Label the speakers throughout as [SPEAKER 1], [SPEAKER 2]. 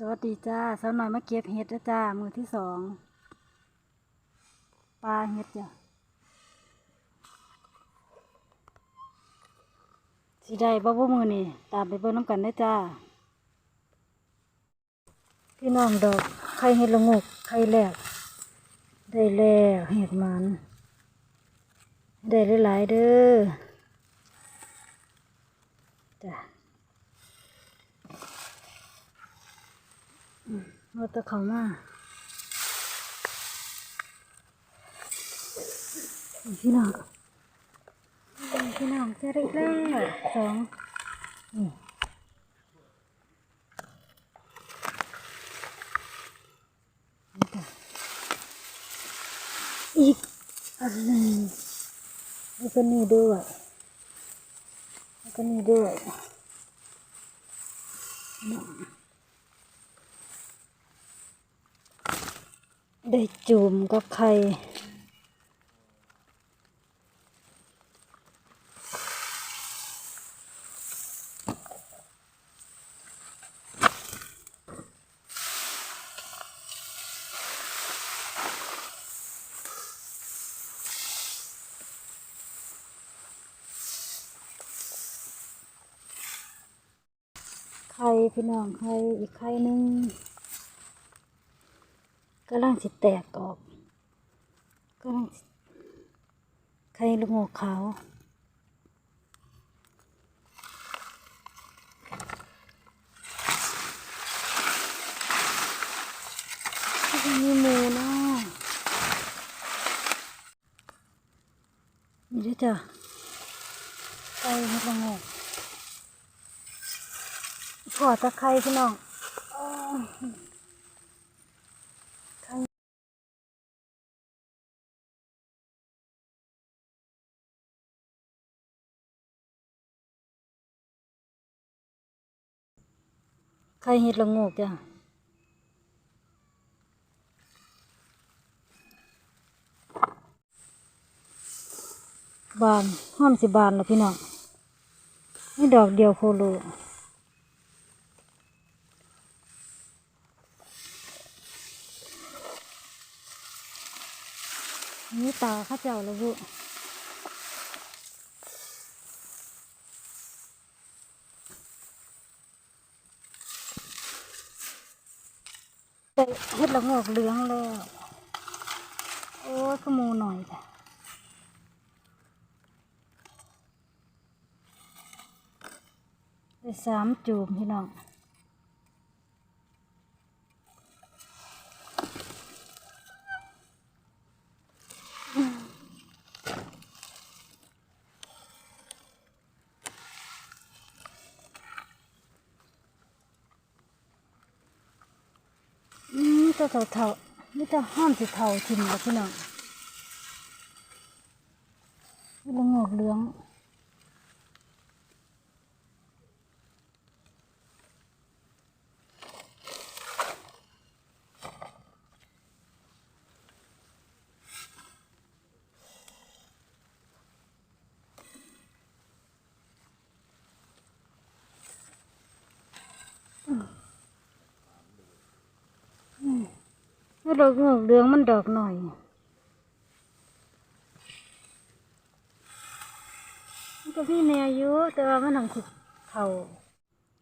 [SPEAKER 1] สวัสดีจ้าสาวหน่อยมาเก็บเห็ดนะจ้า มือที่สองปลาเห็ดจ้ะสิได้บ่บ่มือนี่ตามไปเบิ่งน้ำกันได้จ้า พี่น้องดอกไข่เห็ดละงกไข่แรก ได้แล้วเห็ดมัน ได้หลายๆเด้อจ้ะ ราจะเขามาพี่น้องพี่น้องเจอได้อีกแล้วสองอีกอันหนึ่งแล้วก็นี่ด้วยแล้วก็นี่ด้วย ได้จุ่มกับไข่ไข่พี่น้องไข่อีกไข่หนึ่ง กำลังสิแตกออกกำลังไข่ลูกโงกขาวมีหมูเนาะนี่ด้วยจ้ะไข่ลูกโงกพอตะไคร้พี่น้อง ไข่เห็ดละโงกจ้ะบานห้อมสิบานแล้วพี่น้องนี่ดอกเดียวโคโลนี่ตาข้าเจ้าแล้วบุ เห็ดละงอกเหลืองแล้ว โอ้ยขโมยหน่อยจ้ะได้สามจูบพี่น้อง อืมจะเท่าเท่าๆนี่จะห้ามสีเท่าทิมแล้วพี่น้องละโงอกเหลือง แล้วดอกโงกเหลืองมันดอกหน่อย มันก็พี่แนวเยอะแต่ว่ามันหังสิเข่า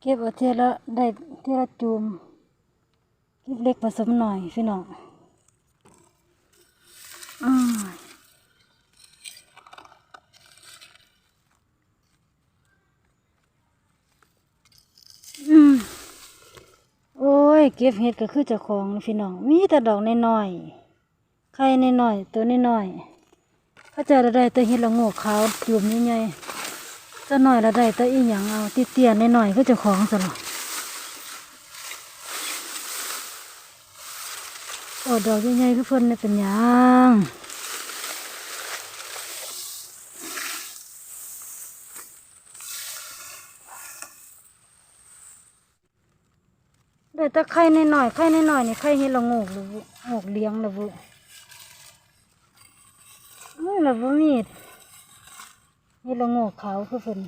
[SPEAKER 1] เก็บเอาเทียละได้เทียละจูมเก็บเล็กผสมหน่อยพี่น้องอืมอืม โอ้ ยเก็บเห็ดก็คือเจ้าของพี่น้องมีแต่ดอกน้อยๆไข่น้อยๆตัวน้อยๆพระเจ้าละได้แต่เห็ดละโงกขาวจุ่มใหญ่ๆจะหน้อยระได้แต่อีหยังเอาติเตียนน้อยๆคือเจ้าของซะหรอโอ้ดอกใหญ่ๆคือเพิ่นนี่เป็นหยัง แต่ถ้าไข่ในหน่อยไข่ในหน่อยนี่ไข่ให้เราโงูกหรืองูกเลี้ยงหรือบุนี่หรือบุมีดนี่เราโงูเขาคือเน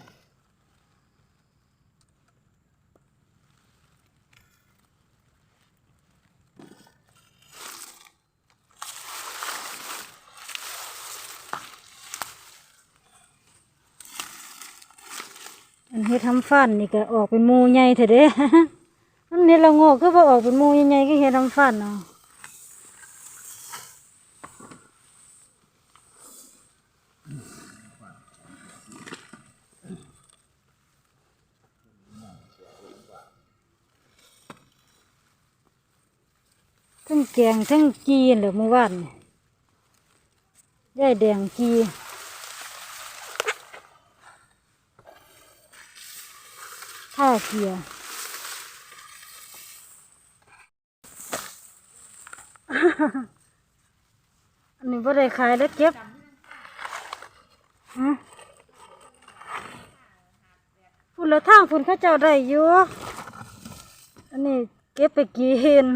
[SPEAKER 1] อันให้ทำฟันนี่ก็ออกเป็นมูใหญ่เถอะเด้ เฮ็ดละโงกคือออกเป็นมูใหญ่ๆก็เฮ็ดทำฟันเนาะทั้งแกงทั้งจีนหลือมื่อวานนี่ายแดงจีท่าเกียร์ อันนี้บ่ได้ขายแล้วเก็บฮะฝุ่นละทางฝุ่นข้าเจ้าได้อยู่อันนี้เก็บไปกิน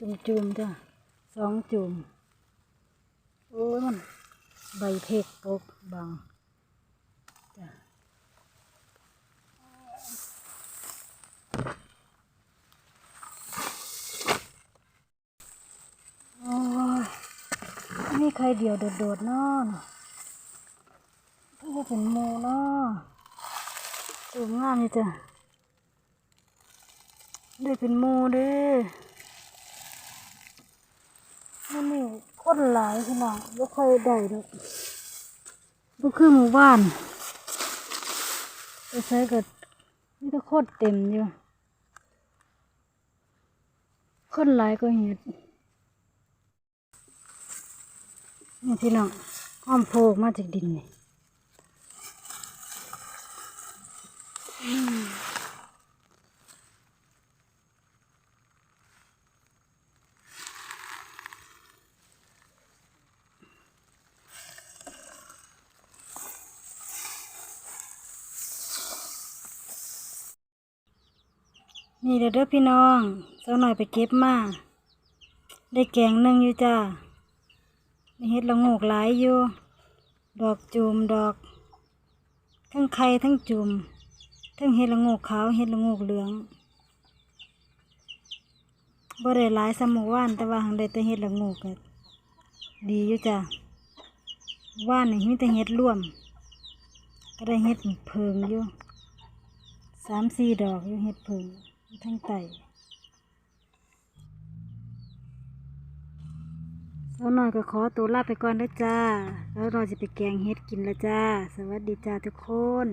[SPEAKER 1] จุ่มจุ่มๆจ้ะสองจุ่มโอ้ยมันใบเพกปกบังจ้ะโอ้ยนี่ใครเดียวโดดๆนาะถ้าว่าเป็นหมูเนาะจุ่มงามนี่จ้ะได้เป็นหมูเด้อ มันนี่คนหลายพี่น้องบ่ค่อยได้ดอกบ่คือหมู่บ้านไปใช้ก็มีแต่คนเต็มอยู่คนหลายก็เห็ดนี่พี่น้องห้อมโพกมาจากดินนี่ นี่เด้อเด้อพี่น้องเจ้าหน่อยไปเก็บมาได้แกงหนึ่งอยู่จ้ามีเห็ดละโงกหลายอยู่ ดอกจูมดอก ทั้งไข่ทั้งจุมทั้งเห็ดละโงกขาวเห็ดละโงกเหลืองบ่ได้หลายสมุว่านแต่ว่าหังได้แต่เห็ดละงกก็ดีอยู่จ้าว่านนี่มีแต่เห็ดร่วม ก็ได้เห็ดเพิงอยู่สามสี่ดอกอยู่เห็ดเพิง ทั้งไตสาวหน่อยก็ขอตัวลาไปก่อนนะจ้า แล้วเราจะไปแกงเฮ็ดกินละจ้า สวัสดีจ้าทุกคน